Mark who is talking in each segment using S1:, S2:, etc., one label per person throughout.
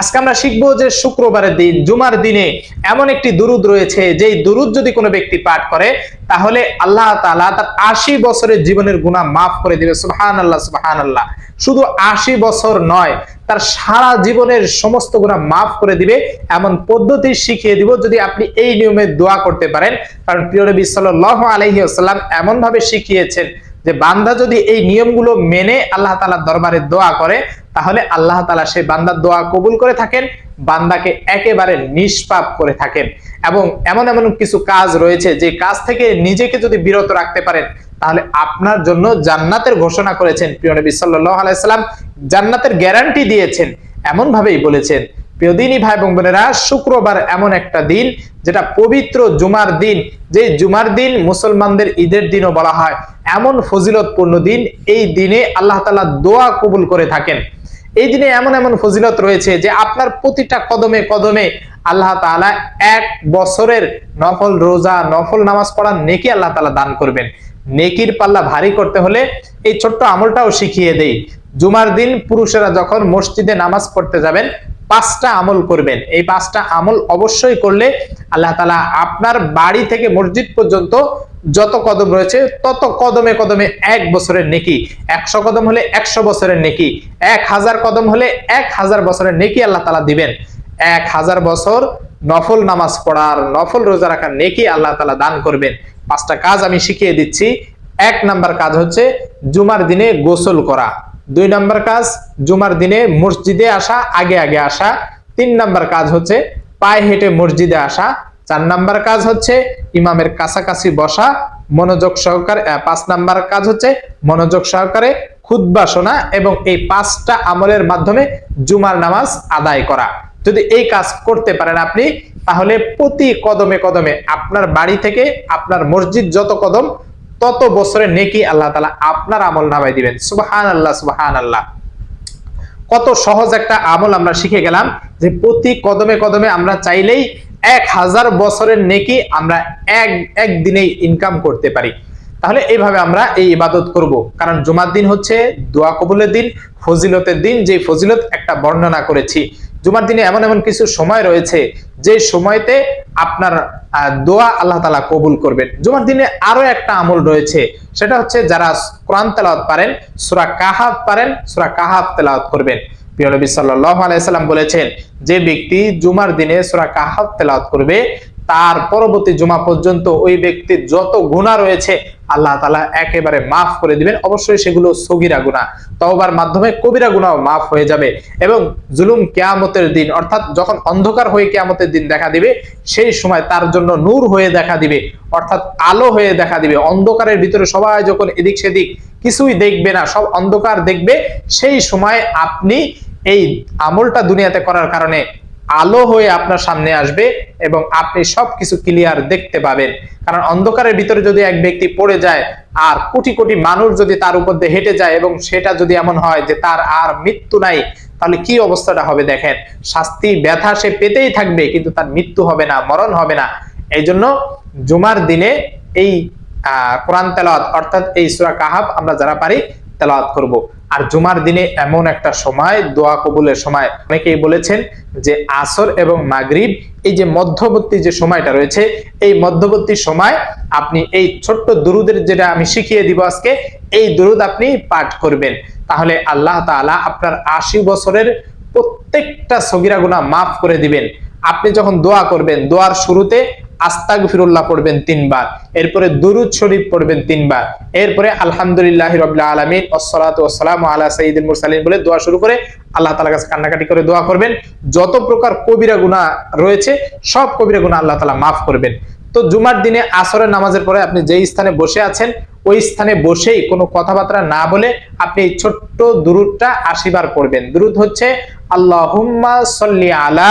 S1: আজকে আমরা শিখব যে শুক্রবারের দিন, জুমার দিনে এমন একটি দুরুদ রয়েছে, যেই দুরুদ যদি কোনো ব্যক্তি পাঠ করে, তাহলে আল্লাহ তাআলা তার আশি বছরের জীবনের গুনাহ মাফ করে দিবে। সুবহান আল্লাহ সুবহান আল্লাহ শুধু আশি বছর নয়, তার সারা জীবনের সমস্ত গুনাহ মাফ করে দিবে। এমন পদ্ধতি শিখিয়ে দিব যদি আপনি এই নিয়মে দোয়া করতে পারেন। কারণ প্রিয় নবী সাল্লাল্লাহু আলাইহি ওয়াসাল্লাম এমন ভাবে শিখিয়েছেন যে বান্দা যদি এই নিয়মগুলো মেনে আল্লাহ তাআলার দরবারে দোয়া করে তাহলে আল্লাহ তালা সেই বান্দার দোয়া কবুল করে থাকেন, বান্দাকে একেবারে নিষ্পাপ করে থাকেন। এবং এমন এমন কিছু কাজ রয়েছে যে কাজ থেকে নিজেকে যদি বিরত রাখতে পারেন, তাহলে আপনার জন্য জান্নাতের ঘোষণা করেছেন প্রিয় নবী সাল্লাম, জান্নাতের গ্যারান্টি দিয়েছেন এমন ভাবেই বলেছেন। প্রিয় দিনই ভাই এবং বোনেরা, শুক্রবার এমন একটা দিন, যেটা পবিত্র জুমার দিন যে জুমার দিন মুসলমানদের ঈদের দিনও বলা হয়, এমন ফজিলতপূর্ণ দিন, এই দিনে আল্লাহ তালা দোয়া কবুল করে থাকেন। এই দিনে এমন এমন ফজিলত রয়েছে যে আপনার প্রতিটা কদমে কদমে আল্লাহ তালা এক বছরের নফল রোজা, নফল নামাজ পড়ার নেকি আল্লাহ তালা দান করবেন। নেকির পাল্লা ভারী করতে হলে এই ছোট্ট আমলটাও শিখিয়ে দেই। জুমার দিন পুরুষেরা যখন মসজিদে নামাজ পড়তে যাবেন পাঁচটা আমল করবেন। এই পাঁচটা আমল অবশ্যই করলে আল্লাহ তালা আপনার বাড়ি থেকে মসজিদ পর্যন্ত যত কদম রয়েছে, তত কদমে কদমে এক বছরের নেকি, একশো কদম হলে একশো বছরের নেকি, এক হাজার কদম হলে এক হাজার বছরের নেকি আল্লাহ তালা দিবেন। এক হাজার বছর নফল নামাজ পড়ার, নফল রোজা রাখার নেকি আল্লাহ তালা দান করবেন। পাঁচটা কাজ আমি শিখিয়ে দিচ্ছি। এক নাম্বার কাজ হচ্ছে জুমার দিনে গোসল করা। দুই নাম্বার কাজ, জুমার দিনে মসজিদে আসা, আগে আগে আসা। তিন নাম্বার কাজ হচ্ছে, পায়ে হেঁটে মসজিদে আসা। চার নাম্বার কাজ হচ্ছে, ইমামের কাছাকাছি বসা। মনোযোগ সহকারে পাঁচ নাম্বার কাজ হচ্ছে, মনোযোগ সহকারে খুদ্া শোনা এবং এই পাঁচটা আমলের মাধ্যমে জুমার নামাজ আদায় করা। যদি এই কাজ করতে পারেন আপনি, তাহলে প্রতি কদমে কদমে আপনার বাড়ি থেকে আপনার মসজিদ যত কদম তত বছরের নেকি আল্লাহ তালা আপনার আমল নামাই দিবেন। সুবাহান আল্লাহ সুবাহান আল্লাহ কত সহজ একটা আমল আমরা শিখে গেলাম যে প্রতি কদমে কদমে আমরা চাইলেই এক হাজার বছরের নেকি আমরা এক একদিনেই ইনকাম করতে পারি। তাহলে এইভাবে আমরা এই ইবাদত করব। কারণ জুমার দিন হচ্ছে দোয়া কবুলের দিন, ফজিলতের দিন যে ফজিলত একটা বর্ণনা করেছি। জুমার দিনে এমন এমন কিছু সময় রয়েছে, যে সময়তে আপনার দোয়া আল্লাহ তালা কবুল করবেন। জুমার দিনে আরও একটা আমল রয়েছে, সেটা হচ্ছে যারা কোরআন তেলাওয়াত পারেন, সুরা কাহাব পারেন, সুরা কাহাব তেলাওয়াত করবেন। বলেছেন, যে ব্যক্তি জুমার দিনে সূরা কাহাব তেলাওয়াত করবে, তার পরবর্তী জুমা পর্যন্ত ওই ব্যক্তির যত গুনাহ রয়েছে আল্লাহ তালা একেবারে মাফ করে দিবেন। অবশ্যই সেগুলো সগিরা গুনাহ। তওবার মাধ্যমে কবিরা গুনাহ মাফ হয়ে যাবে এবং জুলুম কেয়ামতের দিন, অর্থাৎ যখন অন্ধকার হয়ে কেয়ামতের দিন দেখা দিবে, সেই সময় তার জন্য নূর হয়ে দেখা দিবে, অর্থাৎ আলো হয়ে দেখা দিবে। অন্ধকারের ভিতরে সবাই যখন এদিক সেদিক কিছুই দেখবে না, সব অন্ধকার দেখবে, সেই সময় আপনি এই আমলটা দুনিয়াতে করার কারণে আলো হয়ে আপনার সামনে আসবে এবং আপনি সবকিছু ক্লিয়ার দেখতে পাবেন। কারণ অন্ধকারের ভিতরে যদি এক ব্যক্তি পড়ে যায়, আর কোটি কোটি মানুষ যদি তার উপর দিয়ে হেঁটে যায় এবং সেটা যদি এমন হয় যে তার আর মৃত্যু নাই, তাহলে কি অবস্থাটা হবে দেখেন? শাস্তি, ব্যথা সে পেতেই থাকবে, কিন্তু তার মৃত্যু হবে না, মরণ হবে না। এই জন্য জুমার দিনে এই, আহ, কোরআন তেলাওয়াত, অর্থাৎ এই সুরা কাহাব আমরা যারা পারি তেলাওয়াত করব। আর জুমার দিনে এমন একটা সময়, দোয়া কবুলের সময়, অনেকেই বলেছেন যে আসর এবং মাগরিব, এই যে মধ্যবর্তী যে সময়টা রয়েছে, এই মধ্যবর্তী সময় আপনি এই ছোট্ট দুরুদের যেটা আমি শিখিয়ে দিব আজকে, এই দুরুদ আপনি পাঠ করবেন। তাহলে আল্লাহ তাআলা আপনার আশি বছরের প্রত্যেকটা সগিরা গুনাহ মাফ করে দিবেন। আপনি যখন দোয়া করবেন, দোয়ার শুরুতে আস্তাগ ফিরুল্লাহ পড়বেন তিনবার, এরপরে দুরুদ শরীফ পড়বেন তিনবার, এরপরে আলহামদুলিল্লাহ রবিল্লা আলমিন ওসালাম আলা সঈদুল মুরসালিন বলে দোয়া শুরু করে আল্লাহ তালা কাছে কান্নাকাটি করে দোয়া করবেন। যত প্রকার কবিরা গুনাহ রয়েছে, সব কবিরা গুনাহ আল্লাহ তালা মাফ করবেন। তো জুমার দিনে আসরের নামাজের পরে আপনি যেই স্থানে বসে আছেন, ওই স্থানে বসেই কোনো কথাবার্তা না বলে আপনি এই ছোট্ট দুরুদটা আশিবার পড়বেন দুরুদ হচ্ছে আল্লাহ সল্লি আলা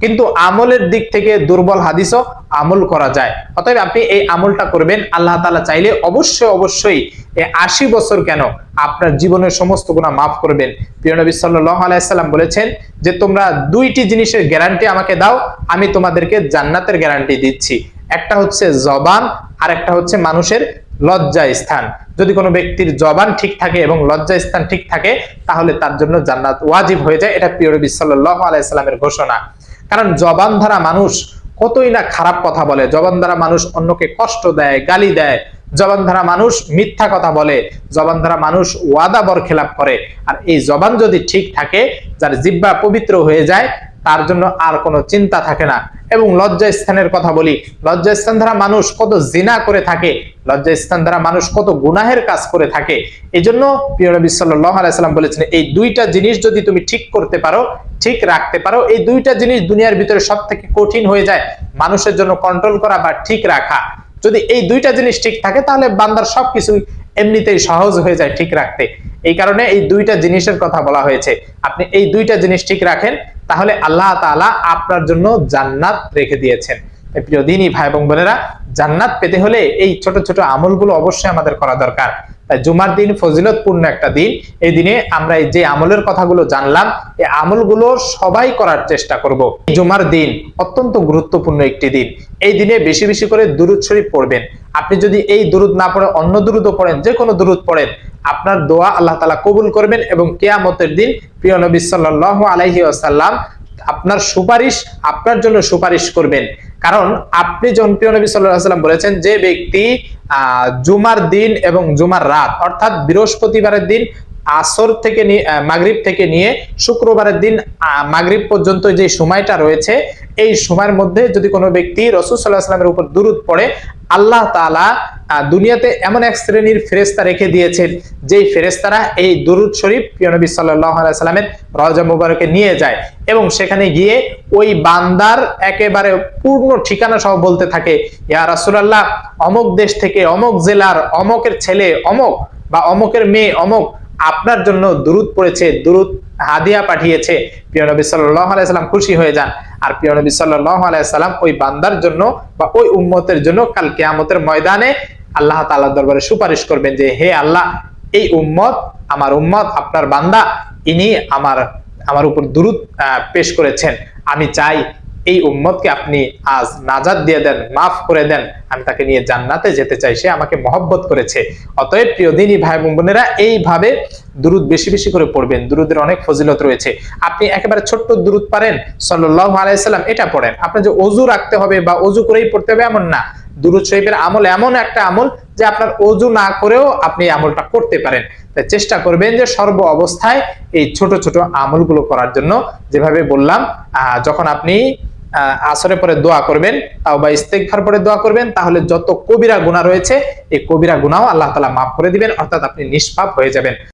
S1: কিন্তু আমলের দিক থেকে দুর্বল হাদিসও আমল করা যায়। অতএব আপনি এই আমলটা করবেন, আল্লাহ তাআলা চাইলে অবশ্যই অবশ্যই আশি বছর কেন আপনার জীবনের সমস্ত গুণা মাফ করবেন। প্রিয় নবী সাল্লাল্লাহু আলাইহি সাল্লাম বলেছেন যে, তোমরা দুইটি জিনিসের গ্যারান্টি আমাকে দাও, আমি তোমাদেরকে জান্নাতের গ্যারান্টি দিচ্ছি। একটা হচ্ছে জবান আর একটা হচ্ছে মানুষের লজ্জা স্থান। যদি কোনো ব্যক্তির জবান ঠিক থাকে এবং লজ্জা স্থান ঠিক থাকে, তাহলে তার জন্য জান্নাত ওয়াজিব হয়ে যায়। এটা প্রিয় নবী সাল্লাল্লাহু আলাইহি সাল্লামের ঘোষণা। কারণ জবান ধারা মানুষ কতই না খারাপ কথা বলে, জবান ধারা মানুষ অন্যকে কষ্ট দেয়, গালি দেয়। জবান ধারা মানুষ মিথ্যা কথা বলে, জবান ধারা মানুষ ওয়াদা বর খেলাপ করে। আর এই জবান যদি ঠিক থাকে, যার জিব্বা পবিত্র হয়ে যায় তার জন্য আর কোনো চিন্তা থাকে না। এবং লজ্জা স্থানের কথা বলি লজ্জা স্থান দ্বারা মানুষ কত জিনা করে থাকে লজ্জা স্থান দ্বারা মানুষ কত গুনাহের কাজ করে থাকে। এই জন্য প্রিয় নবী সাল্লাল্লাহু আলাইহি সাল্লাম বলেছেন, এই দুইটা জিনিস যদি তুমি ঠিক করতে পারো, ঠিক রাখতে পারো, এই দুইটা জিনিস দুনিয়ার ভিতরে সব থেকে কঠিন হয়ে যায়। মানুষের জন্য কন্ট্রোল করা বা ঠিক রাখা। যদি এই দুইটা জিনিস ঠিক থাকে, তাহলে বান্দার সবকিছু এমনিতেই সহজ হয়ে যায় ঠিক রাখতে। এই কারণে এই দুইটা জিনিসের কথা বলা হয়েছে। আপনি এই দুইটা জিনিস ঠিক রাখেন তাহলে আল্লাহ তাআলা আপনার জন্য জান্নাত রেখে দিয়েছেন। প্রিয় দিনই ভাই এবং বোনেরা, জান্নাত পেতে হলে এই ছোট ছোট আমলগুলো অবশ্যই আমাদের করা দরকার। তাই জুমার দিন ফজিলতপূর্ণ একটা দিন। এই দিনে আমরা যে আমলের কথাগুলো জানলাম, এই আমলগুলো সবাই করার চেষ্টা করব। জুমার দিন অত্যন্ত গুরুত্বপূর্ণ একটি দিন। এই দিনে বেশি বেশি করে দুরুদ শরীফ পড়বেন। আপনি যদি এই দুরুদ না পড়ে, অন্য দুরুদও পড়েন যে কোনো দুরুদ পড়েন আপনার দোয়া আল্লাহ তাআলা কবুল করবেন এবং কেয়ামতের দিন প্রিয় নবী সাল্লাল্লাহু আলাইহি ওয়াসাল্লাম আপনার সুপারিশ আপনার জন্য সুপারিশ করবেন। কারণ আপনি যখন প্রিয় নবী সাল্লাল্লাহু আলাইহি ওয়াসাল্লাম বলেছেন যে ব্যক্তি জুমার দিন এবং জুমার রাত, অর্থাৎ বৃহস্পতিবারের দিন, আসর থেকে নিয়ে মাগরিব থেকে নিয়ে শুক্রবারের দিন মাগরিব পর্যন্ত যে সময়টা রয়েছে এই সময়ের মধ্যে যদি কোনো ব্যক্তি রসুল সাল্লাহ সাল্লামের উপর দুরুদ পড়ে আল্লাহ আহ, দুনিয়াতে এমন এক শ্রেণির ফেরেস্তা রেখে দিয়েছেন যেই ফেরেস্তারা এই দুরুদ শরীফ প্রিয় নবী সাল্লাল্লাহু সাল্লামের রওজা মুবারকে নিয়ে যায় এবং সেখানে গিয়ে ওই বান্দার একেবারে পূর্ণ ঠিকানা সহ বলতে থাকে ইয়া রাসূলুল্লাহ অমক দেশ থেকে অমক জেলার অমকের ছেলে অমক বা অমকের মেয়ে অমক আপনার জন্য দুরুদ পড়েছে দুরুদ হাদিয়া পাঠিয়েছে। প্রিয় নবী সাল্লাল্লাহু আলাইহি সাল্লাম খুশি হয়ে যান। আর প্রিয় নবী সাল্লাল্লাহু আলাইহি সাল্লাম ওই বান্দার জন্য বা ওই উম্মতের জন্য কাল কিয়ামতের ময়দানে আল্লাহ তাআলার দরবারে সুপারিশ করবেন যে, হে আল্লাহ, এই উম্মত আমার উম্মত, আপনার বান্দা, ইনি আমার আমার উপর দুরুদ পেশ করেছেন। আমি চাই এই উম্মতকে আপনি আজ নাজাদ দিয়ে দেন, মাফ করে দেন। আমি তাকে নিয়ে জান্নাতে যেতে চাই, সে আমাকে মহব্বত করেছে। অতএব প্রিয় দিনী ভাই বোন বোনেরা, এইভাবে দুরুদ বেশি বেশি করে পড়বেন। দুরুদের অনেক ফজিলত রয়েছে। আপনি একেবারে ছোট্ট দুরুদ পারেন, সাল্লাল্লাহু আলাইহি সাল্লাম, এটা পড়েন। আপনার যে অজু রাখতে হবে বা অজু করেই পড়তে হবে এমন না। দুরুদ শরীফের আমল এমন একটা আমল যে আপনার অজু না করেও আপনি আমলটা করতে পারেন। তাই চেষ্টা করবেন যে সর্ব অবস্থায় এই ছোট ছোট আমলগুলো করার জন্য। যেভাবে বললাম যখন আপনি আসরে পরে দোয়া করবেন তাও বা ইস্তেগফার পরে দোয়া করবেন, তাহলে যত কবিরা গুনাহ রয়েছে, এই কবিরা গুনাহও আল্লাহ তালা মাফ করে দিবেন, অর্থাৎ আপনি নিষ্পাপ হয়ে যাবেন।